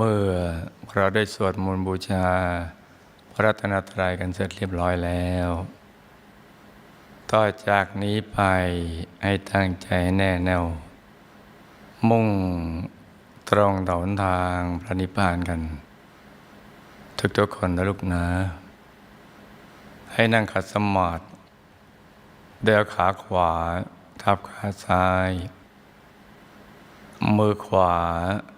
เมื่อเราได้สวดมนต์บูชา พระรัตนตรัยกันเสร็จเรียบร้อยแล้ว ต่อจากนี้ไปให้ตั้งใจแน่แน่ว มุ่งตรงต่อหนทางพระนิพพานกัน ทุกๆคนนะลูกนะ ให้นั่งขัดสมาธิเดินขาขวา ทับขาซ้าย มือขวา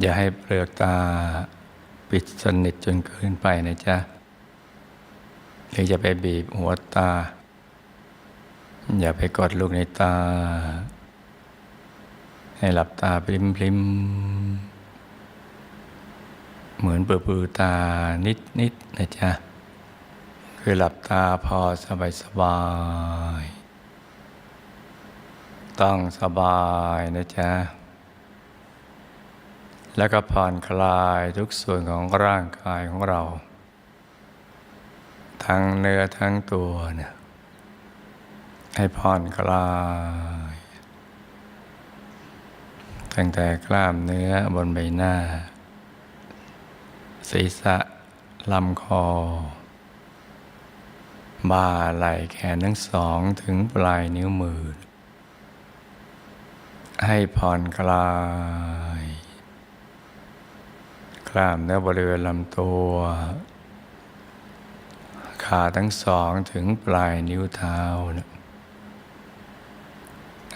อย่าให้เปลือกตาปิดสนิทจนเกินไปนะจ๊ะหรือจะไปบีบหัวตา อย่าไปกดลูกในตา ให้หลับตาพริมพริมเหมือนเปิดปือตานิดนิดนะจ๊ะคือหลับตาพอสบายสบาย ต้องสบายนะจ๊ะ แล้วก็ผ่อนคลายทุกส่วนของร่างกายของเรา ทั้งเนื้อทั้งตัวเนี่ยให้ผ่อนคลายตั้งแต่กล้ามเนื้อบนใบหน้า ศีรษะลำคอ บ่าไหล่แขนทั้งสองถึงปลายนิ้วมือ ให้ผ่อนคลาย กล้ามเนื้อบริเวณลำตัว ขาทั้งสองถึงปลายนิ้วเท้านะ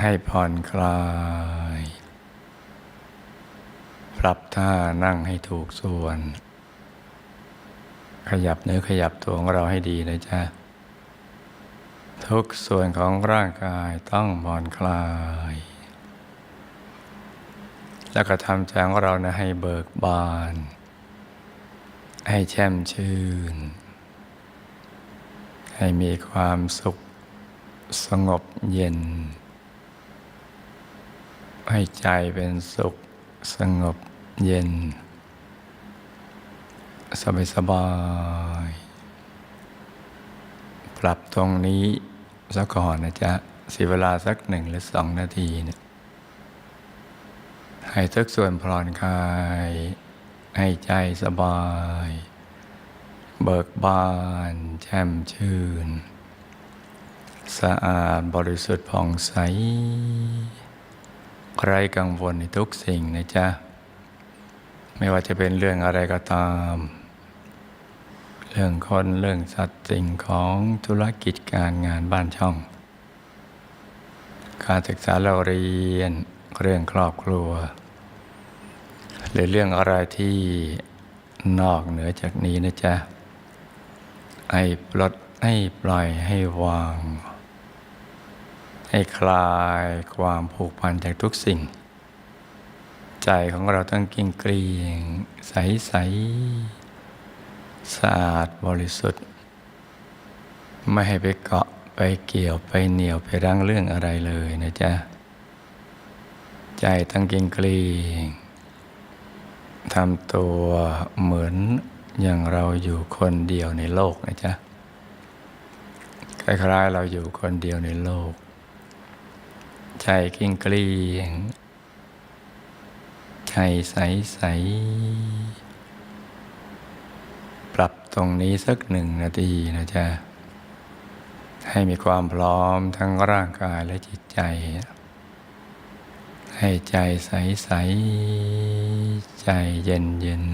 ให้ผ่อนคลาย ปรับท่านั่งให้ถูกส่วน ขยับเนื้อขยับตัวของเราให้ดีนะจ๊ะ ทุกส่วนของร่างกายต้องผ่อนคลาย แล้วก็ทำใจของเรานะให้เบิกบาน ให้แช่มชื่น ให้มีความสุขสงบเย็น ให้ใจเป็นสุขสงบเย็น สบายสบาย ปรับตรงนี้สักก่อนนะจ๊ะสิเวลาสักหนึ่งหรือสองนาทีเนี่ย ให้ทุกส่วนผ่อนคลาย ให้ใจสบาย เบิกบานแช่มชื่น สะอาดบริสุทธิ์ผ่องใส ใครกังวลในทุกสิ่งนะจ๊ะ ไม่ว่าจะเป็นเรื่องอะไรก็ตาม เรื่องคนเรื่องสัตว์สิ่งของธุรกิจการงานบ้านช่อง การศึกษาเราเรียน เรื่องครอบครัว หรือเรื่องอะไรที่นอกเหนือจากนี้นะจ๊ะ ให้ปลดให้ปล่อยให้วาง ให้คลายความผูกพันจากทุกสิ่ง ใจของเราต้องกิ้งเกลียง ใสใสสะอาดบริสุทธิ์ ไม่ให้ไปเกาะไปเกี่ยวไปเหนียวไปรั้งเรื่องอะไรเลยนะจ๊ะ ใจตั้งกิ้งเกลียงทำตัวเหมือนอย่างเราอยู่คนเดียวในโลกนะจ๊ะคล้ายๆเราอยู่คนเดียวในโลก ใจกิ้งเกลียงใจใสใสปรับตรงนี้สักหนึ่งนาทีนะจ๊ะให้มีความพร้อมทั้งร่างกายและจิตใจ ให้ใจใสใสใจเย็นเย็น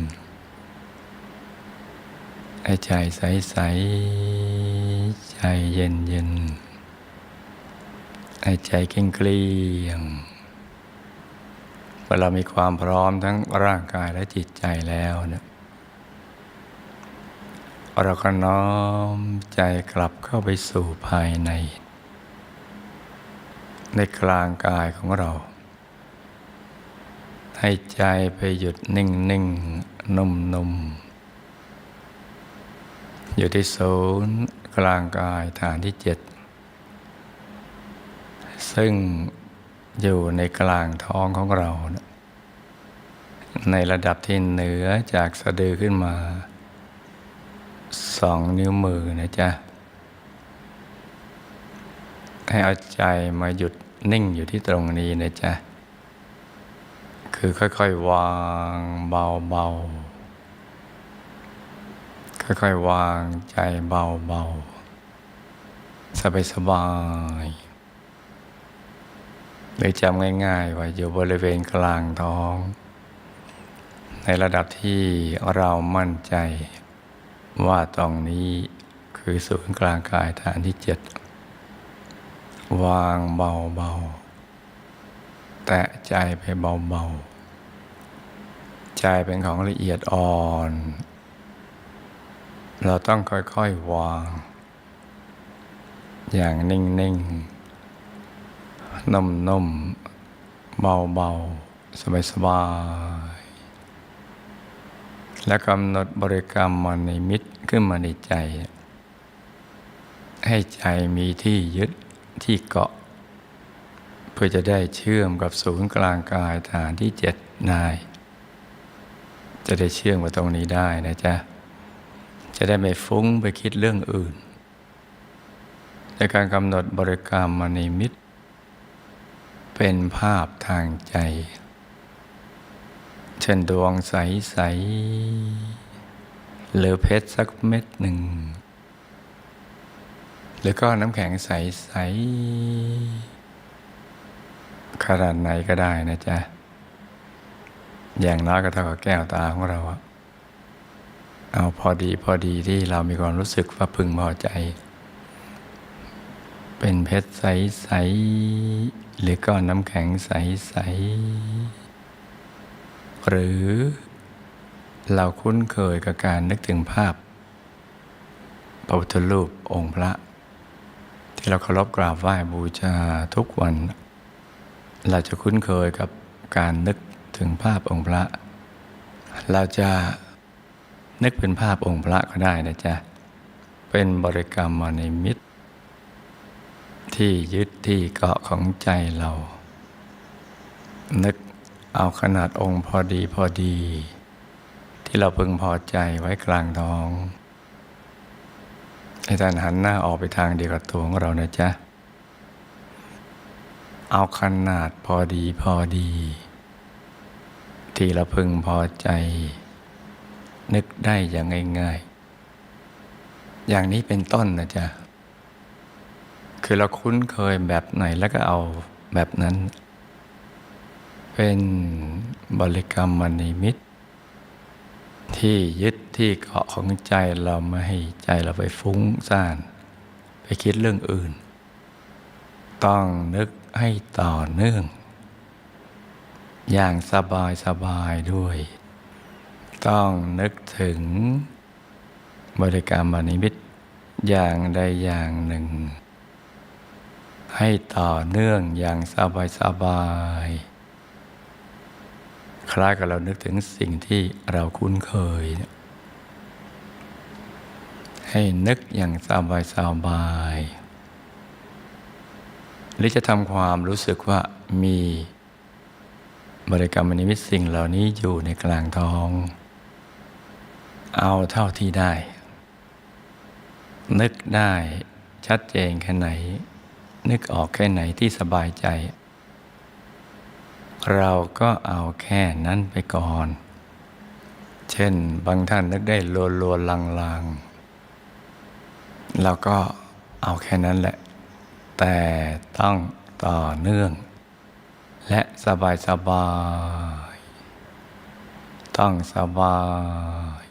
ให้ใจใสใสใจเย็นเย็นให้ใจเกลี้ยงเกลี้ยงเวลามีความพร้อมทั้งร่างกายและจิตใจแล้วเนี่ยเราก็น้อมใจกลับเข้าไปสู่ภายใน ในกลางกายของเรา ให้ใจไปหยุดนิ่งนิ่งนุ่มนุ่มๆอยู่ที่ศูนย์กลางกายฐานที่เจ็ดซึ่งอยู่ในกลางท้องของเรา ในระดับที่เหนือจากสะดือขึ้นมาสองนิ้วมือนะจ๊ะ ให้เอาใจมาหยุดนิ่งอยู่ที่ตรงนี้นะจ๊ะ คือค่อยๆวางเบาๆ ค่อยๆวางใจเบาๆ สบายๆหรือจำง่ายๆ ว่าอยู่บริเวณกลางท้อง ในระดับที่เรามั่นใจว่าตรงนี้คือศูนย์กลางกายฐานที่เจ็ดวางเบาๆ แตะใจไปเบาๆ ใจเป็นของละเอียดอ่อน เราต้องค่อยๆวาง อย่างนิ่งๆ นุ่มๆ เบาๆ สบายๆ และกำหนดบริกรรมมาในมิตรขึ้นมาในใจ ให้ใจมีที่ยึดที่เกาะ เพื่อจะได้เชื่อมกับศูนย์กลางกายฐานที่เจ็ดนาย จะได้เชื่องมกับตรงนี้ได้นะจ๊ะ จะได้ไม่ฟุ้งไปคิดเรื่องอื่น ในการกำหนดบริกรรมมณีมิตรเป็นภาพทางใจ เช่นดวงใส ๆ หรือเพชรสักเม็ดหนึ่ง หรือก็น้ำแข็งใส ๆขนาดไหนก็ได้นะจ๊ะ อย่างน้อยก็เท่ากับแก้วตาของเราอะเอาพอดีพอดีที่เรามีความรู้สึกว่าพึงพอใจ เป็นเพชรใสๆหรือก้อนน้ำแข็งใสๆหรือเราคุ้นเคยกับการนึกถึงภาพพระพุทธรูปองค์พระ ที่เราเคารพกราบไหว้บูชาทุกวัน เราจะคุ้นเคยกับการนึก ถึงภาพองค์พระ เราจะนึกเป็นภาพองค์พระก็ได้นะจ๊ะ เป็นบริกรรมมาในมิตร ที่ยึดที่เกาะของใจเรา นึกเอาขนาดองค์พอดีพอดี ที่เราพึงพอใจไว้กลางท้องให้ท่านหันหน้าออกไปทางเดียวกับตัวของเรานะจ๊ะ เอาขนาดพอดีพอดี ที่เราพึงพอใจ นึกได้อย่างง่ายๆ อย่างนี้เป็นต้นนะจ๊ะ คือเราคุ้นเคยแบบไหนแล้วก็เอาแบบนั้น เป็นบริกรรมมณีมิตรที่ยึดที่เกาะของใจเราไม่ให้ใจเราไปฟุ้งซ่าน ไปคิดเรื่องอื่น ต้องนึกให้ต่อเนื่อง อย่างสบายสบายด้วย ต้องนึกถึง บริกรรมมณีมิตอย่างใดอย่างหนึ่ง ให้ต่อเนื่องอย่างสบายสบายคล้ายกับเรานึกถึงสิ่งที่เราคุ้นเคย ให้นึกอย่างสบายสบายหรือจะทำความรู้สึกว่ามี บริกรรมนิมิตสิ่งเหล่านี้อยู่ในกลางท้อง เอาเท่าที่ได้ นึกได้ชัดเจนแค่ไหน นึกออกแค่ไหนที่สบายใจ เราก็เอาแค่นั้นไปก่อน เช่นบางท่านนึกได้ลวนลวนลังลังเราก็เอาแค่นั้นแหละ แต่ต้องต่อเนื่อง และสบายสบาย ต้องสบาย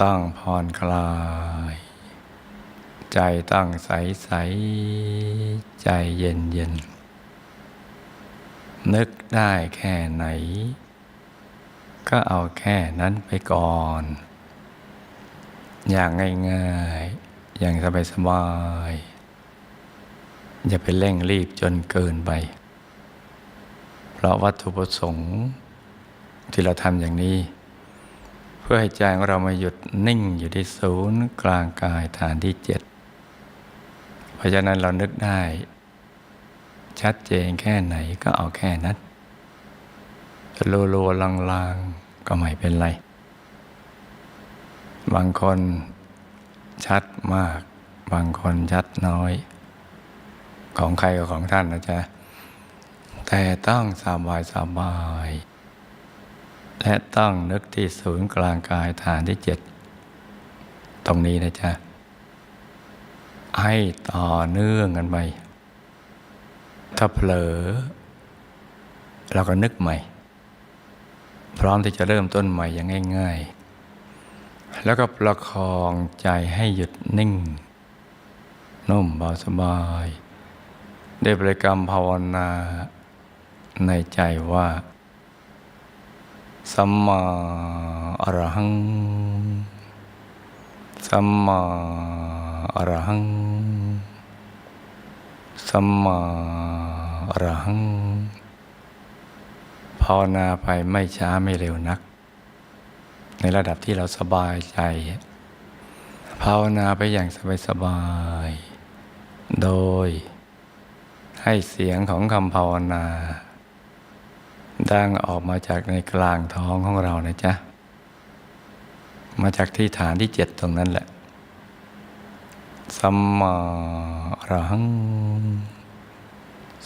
ต้องผ่อนคลาย ใจต้องใสใส ใจเย็นเย็น นึกได้แค่ไหน ก็เอาแค่นั้นไปก่อน อย่างง่ายๆ อย่างสบายๆอย่าไปเร่งรีบจนเกินไป เพราะวัตถุประสงค์ที่เราทำอย่างนี้ เพื่อให้ใจของเรามาหยุดนิ่งอยู่ที่ศูนย์กลางกายฐานที่เจ็ดเพราะฉะนั้นเรานึกได้ ชัดเจนแค่ไหนก็เอาแค่นั้นรัวรัวๆลางๆ ก็ไม่เป็นไร บางคนชัดมาก บางคนชัดน้อย ของใครกับของท่านนะจ๊ะ แต่ต้องสบายสบาย และต้องนึกที่ศูนย์กลางกายฐานที่เจ็ดตรงนี้นะจ๊ะ ให้ต่อเนื่องกันไป ถ้าเผลอ เราก็นึกใหม่ พร้อมที่จะเริ่มต้นใหม่อย่างง่าย ๆ แล้วก็ประคองใจให้หยุดนิ่ง นุ่มเบาสบายได้บริกรรมภาวนา ในใจว่า สัมมาอรหัง สัมมาอรหัง สัมมาอรหัง ภาวนาไปไม่ช้าไม่เร็วนัก ในระดับที่เราสบายใจ ภาวนาไปอย่างสบายๆ โดยให้เสียงของคำภาวนา ดังออกมาจากในกลางท้องของเรานะจ๊ะ มาจากที่ฐานที่เจ็ดตรงนั้นแหละ สัมมาอรหัง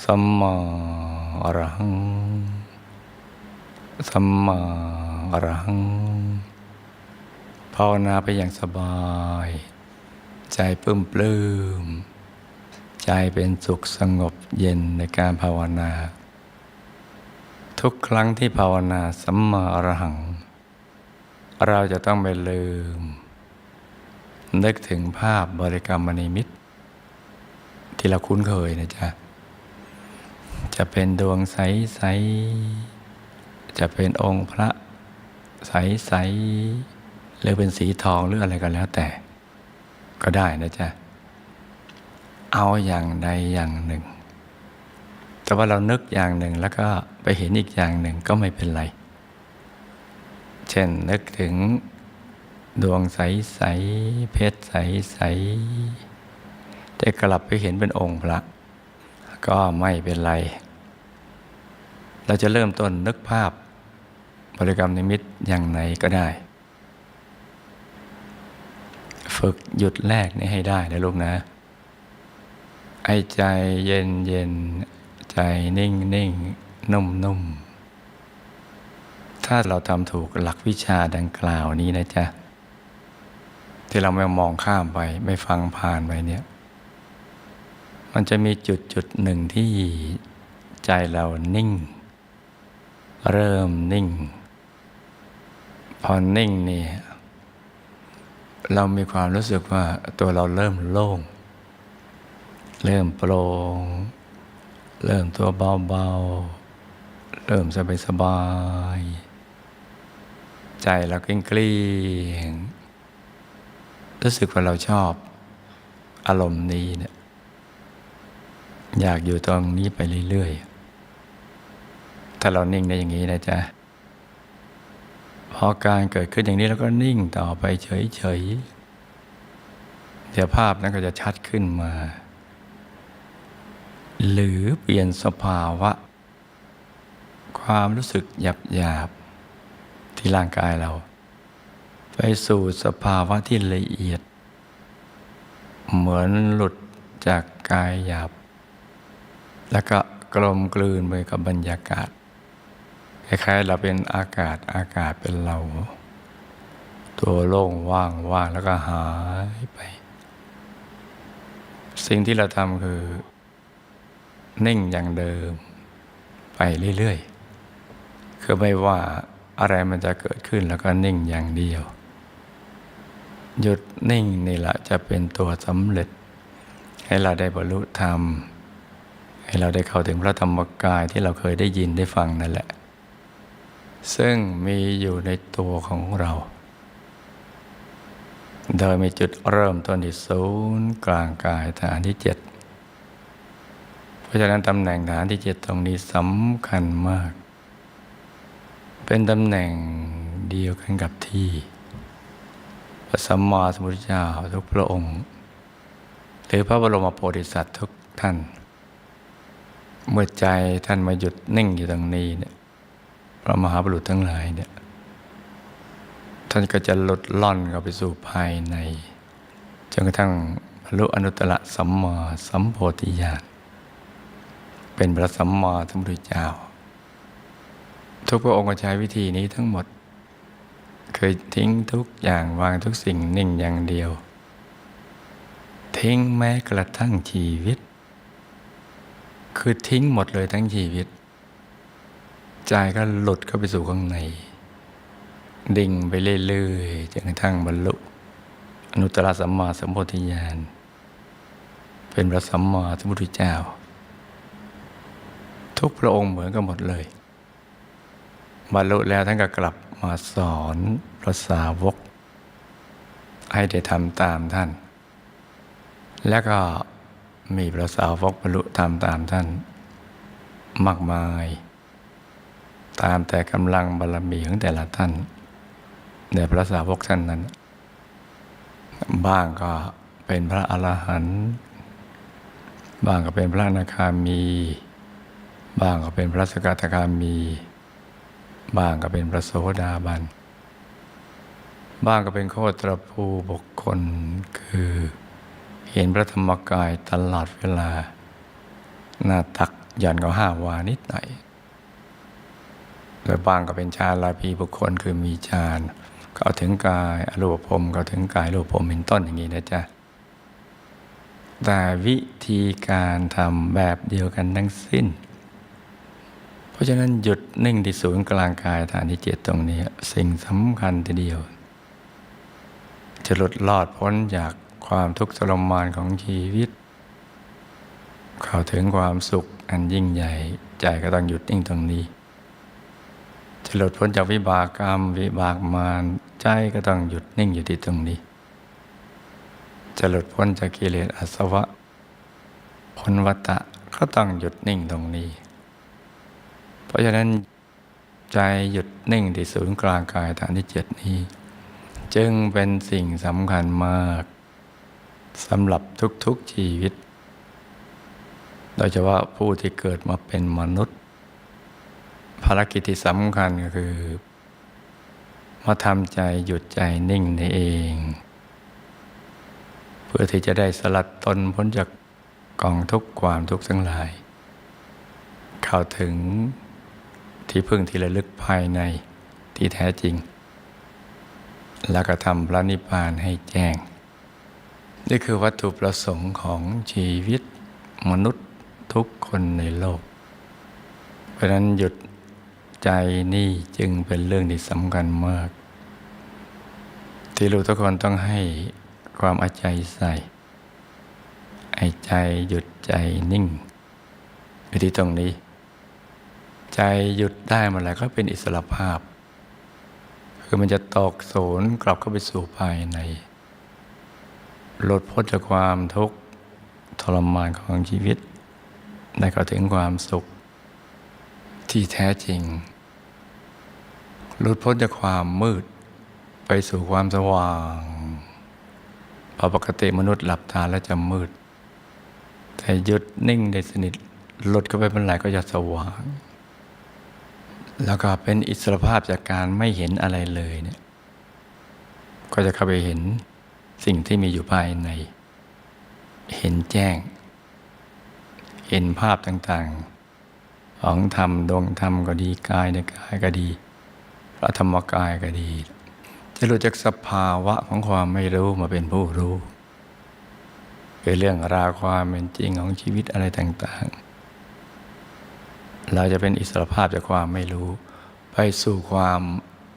สัมมาอรหัง สัมมาอรหัง ภาวนาไปอย่างสบาย ใจปลื้มปลื้ม ใจเป็นสุขสงบเย็นในการภาวนา ทุกครั้งที่ภาวนาสัมมาอรหัง เราจะต้องไม่ลืม นึกถึงภาพบริกรรมนิมิต ที่เราคุ้นเคยนะจ๊ะ จะเป็นดวงใส ๆ จะเป็นองค์พระใส ๆ หรือเป็นสีทองหรืออะไรก็แล้วแต่ ก็ได้นะจ๊ะ เอาอย่างใดอย่างหนึ่ง แต่ว่าเรานึกอย่างหนึ่งแล้วก็ไปเห็นอีกอย่างหนึ่งก็ไม่เป็นไร เช่นนึกถึงดวงใสๆเพชรใสๆแต่กลับไปเห็นเป็นองค์พระ ก็ไม่เป็นไร เราจะเริ่มต้นนึกภาพบริกรรมนิมิตอย่างไหนก็ได้ ฝึกหยุดแรกนี้ให้ได้นะลูกนะไอ้ใจเย็นเย็น ใจนิ่งนิ่งนุ่มนุ่มถ้าเราทำถูกหลักวิชาดังกล่าวนี้นะจ๊ะ ที่เราไม่มองข้ามไป ไม่ฟังผ่านไปเนี่ย มันจะมีจุดจุดหนึ่งที่ใจเรานิ่ง เริ่มนิ่ง พอนิ่งนี่เรามีความรู้สึกว่าตัวเราเริ่มโล่ง เริ่มโปร่ง เริ่มตัวเบาๆ เริ่มสบายสบายๆใจเราเกลี้ยงเกลี้ยงรู้สึกว่าเราชอบ อารมณ์นี้เนี่ยอยากอยู่ตรงนี้ไปเรื่อยๆ ถ้าเรานิ่งได้อย่างนี้นะจ๊ะ พอการเกิดขึ้นอย่างนี้แล้วก็นิ่งต่อไปเฉยๆ เดี๋ยวภาพนั้นก็จะชัดขึ้นมา หรือเปลี่ยนสภาวะ ความรู้สึกหยาบหยาบๆที่ร่างกายเรา ไปสู่สภาวะที่ละเอียด เหมือนหลุดจากกายหยาบ แล้วก็กลมกลืนไปกับบรรยากาศคล้ายๆเราเป็นอากาศอากาศเป็นเรา ตัวโล่งว่างว่างแล้วก็หายไป สิ่งที่เราทำคือ นิ่งอย่างเดิม ไปเรื่อยๆ คือไม่ว่าอะไรมันจะเกิดขึ้นแล้วก็นิ่งอย่างเดียว หยุดนิ่งนี่แหละจะเป็นตัวสำเร็จ ให้เราได้บรรลุธรรม ให้เราได้เข้าถึงพระธรรมกายที่เราเคยได้ยินได้ฟังนั่นแหละ ซึ่งมีอยู่ในตัวของเรา โดยมีจุดเริ่มต้นที่ศูนย์กลางกายฐานที่เจ็ด ราะฉะนั้นตำแหน่งฐานที่เจ็ดตรงนี้สำคัญมาก เป็นตำแหน่งเดียวกันกับที่ พระสัมมาสัมพุทธเจ้าทุกพระองค์ หรือพระบรมโพธิสัตว์ทุกท่าน เมื่อใจท่านมาหยุดนิ่งอยู่ตรงนี้เนี่ยพระมหาบุรุษทั้งหลายเนี่ยท่านก็จะหลุดล่อนเข้าไปสู่ภายในจนกระทั่งบรรลุอนุตตรสัมมาสัมโพธิญาณ เป็นพระสัมมาสัมพุทธเจ้า ทุกพระองค์ก็ใช้วิธีนี้ทั้งหมด เคยทิ้งทุกอย่างวางทุกสิ่งนิ่งอย่างเดียว ทิ้งแม้กระทั่งชีวิต คือทิ้งหมดเลยทั้งชีวิต ใจก็หลุดเข้าไปสู่ข้างใน ดิ่งไปเรื่อยๆจนกระทั่งบรรลุอนุตตรสัมมาสัมโพธิญาณเป็นพระสัมมาสัมพุทธเจ้า ทุกพระองค์เหมือนกันหมดเลยบรรลุแล้วท่านก็กลับมาสอนพระสาวก ให้ได้ทำตามท่าน แล้วก็มีพระสาวกบรรลุทำตามท่าน มากมาย ตามแต่กำลังบารมีของแต่ละท่านในพระสาวกท่านนั้น บ้างก็เป็นพระอรหันต์บ้างก็เป็นพระอนาคามี บ้างก็เป็นพระสกทาคามี บ้างก็เป็นพระโสดาบัน บ้างก็เป็นโคตรภูบุคคลคือเห็นพระธรรมกายตลอดเวลา หน้าตักหย่อนก็ห้าวานิดหน่อยแล้วบางก็เป็นฌานลาภีบุคคลคือมีฌานเข้าถึงกายอรูปภพเข้าถึงกายรูปภพเป็นต้นอย่างนี้นะจ๊ะแต่วิธีการทำแบบเดียวกันทั้งสิ้น ราะฉะนั้นหยุดนิ่งที่ศูนย์กลางกายฐานที่เจ็ดตรงนี้ สิ่งสำคัญทีเดียว จะหลุดลอดพ้นจากความทุกข์ทรมานของชีวิต เข้าถึงความสุขอันยิ่งใหญ่ใจก็ต้องหยุดนิ่งตรงนี้ จะหลุดพ้นจากวิบากกรรม วิบากมารใจก็ต้องหยุดนิ่งอยู่ที่ตรงนี้ จะหลุดพ้นจากกิเลสอาสวะพ้นวัตตะก็ต้องหยุดนิ่งตรงนี้ เพราะฉะนั้นใจหยุดนิ่งที่ศูนย์กลางกายฐานที่เจ็ดนี้ จึงเป็นสิ่งสำคัญมากสำหรับทุกๆชีวิต โดยเฉพาะผู้ที่เกิดมาเป็นมนุษย์ ภารกิจที่สำคัญก็คือ มาทำใจหยุดใจนิ่งในเอง เพื่อที่จะได้สลัดตนพ้นจากกองทุกข์ความทุกข์ทั้งหลาย เข้าถึง ที่พึ่งที่ระลึกภายในที่แท้จริง แล้วก็ทำพระนิพพานให้แจ้ง นี่คือวัตถุประสงค์ของชีวิตมนุษย์ทุกคนในโลก เพราะนั้นหยุดใจนี่จึงเป็นเรื่องที่สำคัญมาก ที่ลูกทุกคนต้องให้ความอาใจใส่ไอ้ใจหยุดใจนิ่งอยู่ที่ตรงนี้ ใจหยุดได้เมื่อไหร่ก็เป็นอิสระภาพ คือมันจะตกโสนกลับเข้าไปสู่ภายใน หลุดพ้นจากความทุกข์ทรมานของชีวิต ได้เข้าถึงความสุขที่แท้จริง หลุดพ้นจากความมืดไปสู่ความสว่างพอปกติมนุษย์หลับตาแล้วจะมืด แต่หยุดนิ่งได้สนิทหลุดเข้าไปเมื่อไหร่ก็จะสว่าง แล้วก็เป็นอิสรภาพจากการไม่เห็นอะไรเลยเนี่ย ก็จะเข้าไปเห็นสิ่งที่มีอยู่ภายใน เห็นแจ้ง เห็นภาพต่างๆ ของธรรมดวงธรรมก็ดีกายในกายก็ดีพระธรรมกายก็ดี จะรู้จักสภาวะของความไม่รู้มาเป็นผู้รู้คือเรื่องราวความเป็นจริงของชีวิตอะไรต่าง ๆ เราจะเป็นอิสรภาพจากความไม่รู้ ไปสู่ความ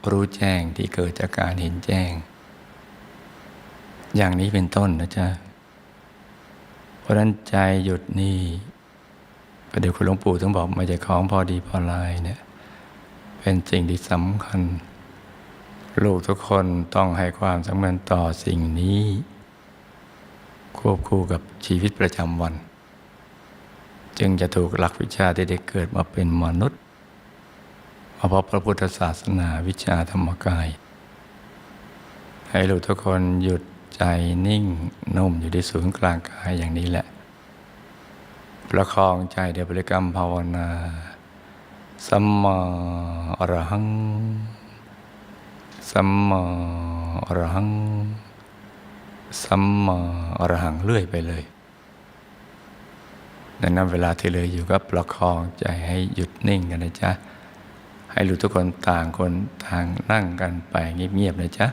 รู้แจ้งที่เกิดจากการเห็นแจ้ง อย่างนี้เป็นต้นนะจ๊ะเพราะนั้นใจหยุดนี่ประเดี๋ยวคุณหลวงปู่ต้องบอกไม่ใช่ของพอดีพอลายเนี่ย เป็นสิ่งที่สำคัญ ลูกทุกคนต้องให้ความสำคัญต่อสิ่งนี้ ควบคู่กับชีวิตประจำวัน จึงจะถูกหลักวิชาที่ได้เกิดมาเป็นมนุษย์มาพบพระพุทธศาสนาวิชาธรรมกาย ให้ลูกทุกคนหยุดใจนิ่งนุ่มอยู่ที่ศูนย์กลางกายอย่างนี้แหละ ประคองใจเดียบริกรรมภาวนาสัมมาอรหังสัมมาอรหังสัมมาอรหังเรื่อยไปเลย ดังนั้นเวลาที่เหลยอยู่ก็ประคองใจให้หยุดนิ่งกันนะจ๊ะ ให้รู้ทุกคนต่างคนต่างนั่งกันไปเงียบๆนะจ๊ะ